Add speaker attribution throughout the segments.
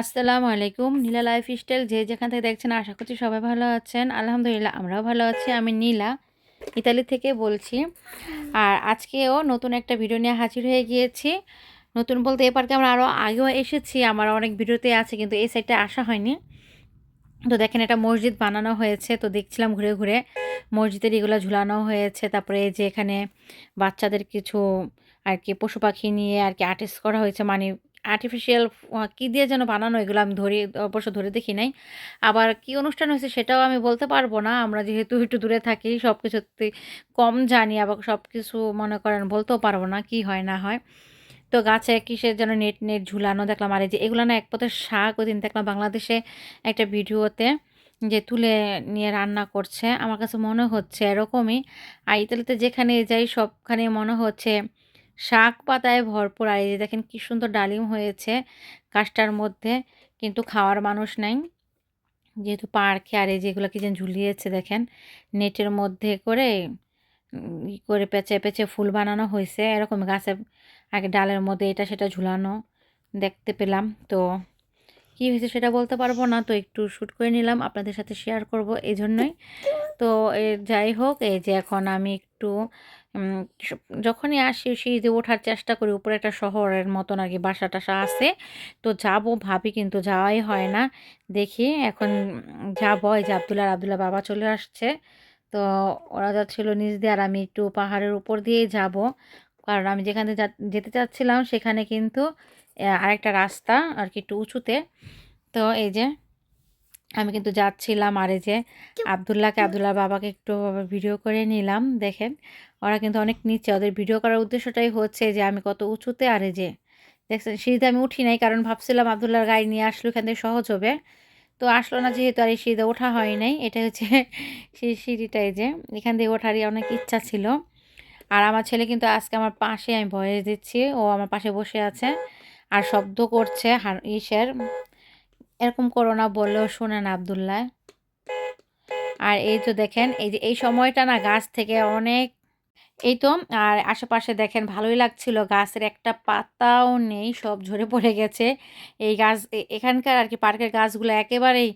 Speaker 1: আসসালামু আলাইকুম। নীলা life style যে যেখান থেকে দেখছেন, আশা করছি সবাই ভালো আছেন। আলহামদুলিল্লাহ, আমরাও ভালো আছি। আমি নীলা, ইতালি থেকে বলছি। আর আজকেও নতুন একটা ভিডিও নিয়ে হাজির হয়ে গিয়েছি। নতুন বলতে এ আমরা আরও আগেও এসেছি, আমার অনেক ভিডিওতে আছে, কিন্তু এই সাইডটা আসা হয়নি। তো দেখেন এটা মসজিদ বানানো হয়েছে, তো দেখছিলাম ঘুরে ঘুরে মসজিদের এগুলো ঝুলানো হয়েছে। তারপরে যে এখানে বাচ্চাদের কিছু আর কি পশু পাখি নিয়ে আর কি আর্টিস্ট করা হয়েছে মানে আর্টিফিশিয়াল কী দিয়ে যেন বানানো এগুলো আমি ধরে, অবশ্য ধরে দেখি নাই। আবার কি অনুষ্ঠান হয়েছে সেটাও আমি বলতে পারব না। আমরা যেহেতু একটু দূরে থাকি সব কিছুতে কম জানি, আবার সব কিছু মনে করেন বলতেও পারব না কি হয় না হয়। তো গাছে কিসের যেন নেট নেট ঝুলানো দেখলাম। আর এই যে এগুলো না এক পথের শাক, ওই দিন দেখলাম বাংলাদেশে একটা ভিডিওতে যে তুলে নিয়ে রান্না করছে। আমার কাছে মনে হচ্ছে এরকমই। আর ইতালিতে যেখানে যাই সবখানে মনে হচ্ছে শাক পাতায় ভরপুর আর এই যে দেখেন কি সুন্দর ডালিম হয়েছে গাছটার মধ্যে, কিন্তু খাওয়ার মানুষ নাই। যেহেতু পার্কে আর এই যেগুলো কি যেন ঝুলিয়েছে দেখেন, নেটের মধ্যে করে করে পেঁচে পেঁচে ফুল বানানো হয়েছে। এরকম গাছে আগে ডালের মধ্যে এটা সেটা ঝুলানো দেখতে পেলাম। তো কী হয়েছে সেটা বলতে পারব না, তো একটু শ্যুট করে নিলাম, আপনাদের সাথে শেয়ার করব এই জন্যই তো যাই হোক, এই যে এখন আমি একটু যখনই আসি সিঁড়িতে ওঠার চেষ্টা করি, উপরে একটা শহরের মতন আর কি বাসা টাসা আছে। তো যাব, ভাবি কিন্তু যাওয়াই হয় না। দেখি এখন যাব, এই যে আবদুল্লাহ আবদুল্লাহ বাবা চলে আসছে। তো ওরা যাচ্ছিল নিচ দিয়ে আর আমি একটু পাহাড়ের উপর দিয়েই যাব। কারণ আমি যেখানে যেতে চাচ্ছিলাম সেখানে কিন্তু আরেকটা রাস্তা আর কি একটু উঁচুতে। তো এই যে আমি কিন্তু যাচ্ছিলাম আর এই যে আবদুল্লাহকে আবদুল্লাহ বাবাকে একটু ভিডিও করে নিলাম দেখেন। ওরা কিন্তু অনেক নিচে ওদের ভিডিও করার উদ্দেশ্যটাই হচ্ছে যে আমি কত উঁচুতে আর এই যে। দেখছেন সিঁড়িতে আমি উঠি নাই কারণ ভাবছিলাম আবদুল্লাহর গাড়ি নিয়ে আসলো এখান থেকে সহজ হবে। তো আসলো না যেহেতু আর এই সিঁড়িতে ওঠা হয় নাই এটা হচ্ছে সেই সিঁড়িটাই যে। এখান থেকে ওঠারই অনেক ইচ্ছা ছিল। আর আমার ছেলে কিন্তু আজকে আমার পাশে আমি ভয়েস দিচ্ছি। ও আমার পাশে বসে আছে আর শব্দ করছে হার ইসের। এরকম করো না বললেও শোনেন আবদুল্লাহ। আর এই তো দেখেন, এই যে এই সময়টা না গাছ থেকে অনেক এই তো, আর আশেপাশে দেখেন ভালোই লাগছিল, গাছের একটা পাতাও নেই, সব ঝরে পড়ে গেছে। এই গাছ এখানকার আর কি পার্কের গাছগুলো একেবারেই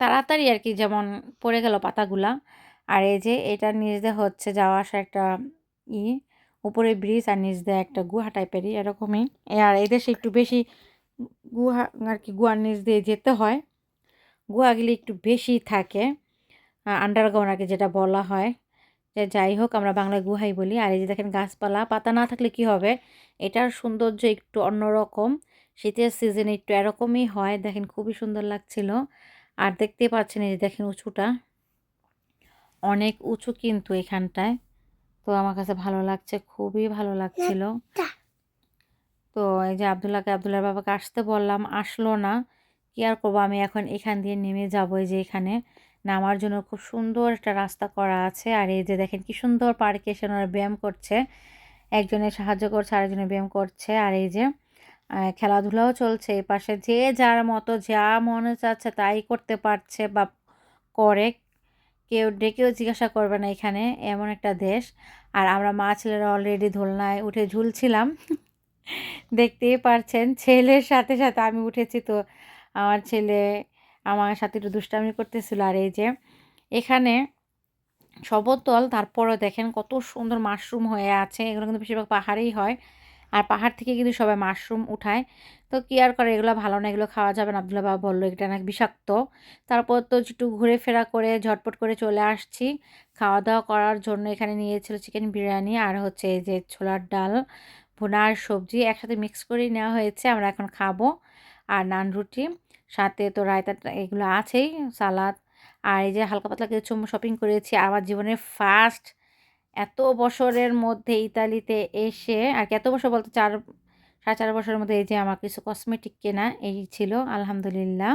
Speaker 1: তাড়াতাড়ি আর কি যেমন পড়ে গেল পাতাগুলা। আর এই যে এটা নিচ দিয়ে হচ্ছে যাওয়া আসা একটা ই, উপরে ব্রিজ আর নিচ দিয়ে একটা গুহা টাইপেরই এরকমই। আর এদেশে একটু বেশি গুহা আর কি গুহার নিচ দিয়ে যেতে হয়। গুহাগুলি একটু বেশি থাকে। আন্ডারগ্রাউন্ড আর কি যেটা বলা হয়। যে যাই হোক আমরা বাংলায় গুহাই বলি। আর এই যে দেখেন গাছপালা পাতা না থাকলে কি হবে? এটার সৌন্দর্য একটু অন্যরকম। শীতের সিজনে একটু এরকমই হয়। দেখেন খুবই সুন্দর লাগছিল। আর দেখতে পাচ্ছেন এই যে দেখেন উঁচুটা। অনেক উঁচু কিন্তু এখানটায়। তো আমার কাছে ভালো লাগছে খুবই ভালো লাগছিল। তো এই যে আবদুল্লাহকে আবদুল্লার বাবাকে আসতে বললাম, আসলো না। কি আর করব? আমি এখন এখান দিয়ে নেমে যাব এই যে এখানে। নামার জন্য খুব সুন্দর একটা রাস্তা করা আছে। আর এই যে দেখেন কি সুন্দর পার্কে এসে ওনারা ব্যায়াম করছে। একজনে সাহায্য করছে, আরেকজনে ব্যায়াম করছে। আর এই যে খেলাধুলাও চলছে এই পাশে। যে যার মতো, যা মনে চাচ্ছে তাই করতে পারছে বা করে। কেউ ডেকেও জিজ্ঞাসা করবে না এখানে। এমন একটা দেশ। আর আমরা মা ছেলেরা অলরেডি ধোলনায় উঠে ঝুলছিলাম। দেখতেই পারছেন, ছেলের সাথে সাথে আমি উঠেছি তো। আমার ছেলে আমার সাথে একটু দুষ্টামি করতেছিল আর এই যে এখানে সবতল তারপরও দেখেন কত সুন্দর মাশরুম হয়ে আছে। এগুলো কিন্তু বেশিরভাগ পাহাড়েই হয় আর পাহাড় থেকে কিন্তু সবাই মাশরুম উঠায়। তো কি আর করে, এগুলো ভালো না, এগুলো খাওয়া যাবে না। আবদুল্লা বাবা বলল, এটা নাকি বিষাক্ত। তারপর তো একটু ঘুরে ফেরা করে ঝটপট করে চলে আসছি। খাওয়া দাওয়া করার জন্য এখানে নিয়েছিল চিকেন বিরিয়ানি আর হচ্ছে এই যে ছোলার ডাল। ভুনার সবজি একসাথে মিক্স করেই নেওয়া হয়েছে, আমরা এখন খাব। আর নান, রুটি, সাথে তো রায়তা, এগুলো আছেই, সালাদ। আর এই যে হালকা পাতলা কিছু শপিং করেছি আমার জীবনের ফার্স্ট এত বছরের মধ্যে ইতালিতে এসে, আর কি এত বছর বলতে, চার, সাড়ে চার বছরের মধ্যে এই যে আমার কিছু কসমেটিক কেনা, এই ছিল, আলহামদুলিল্লাহ।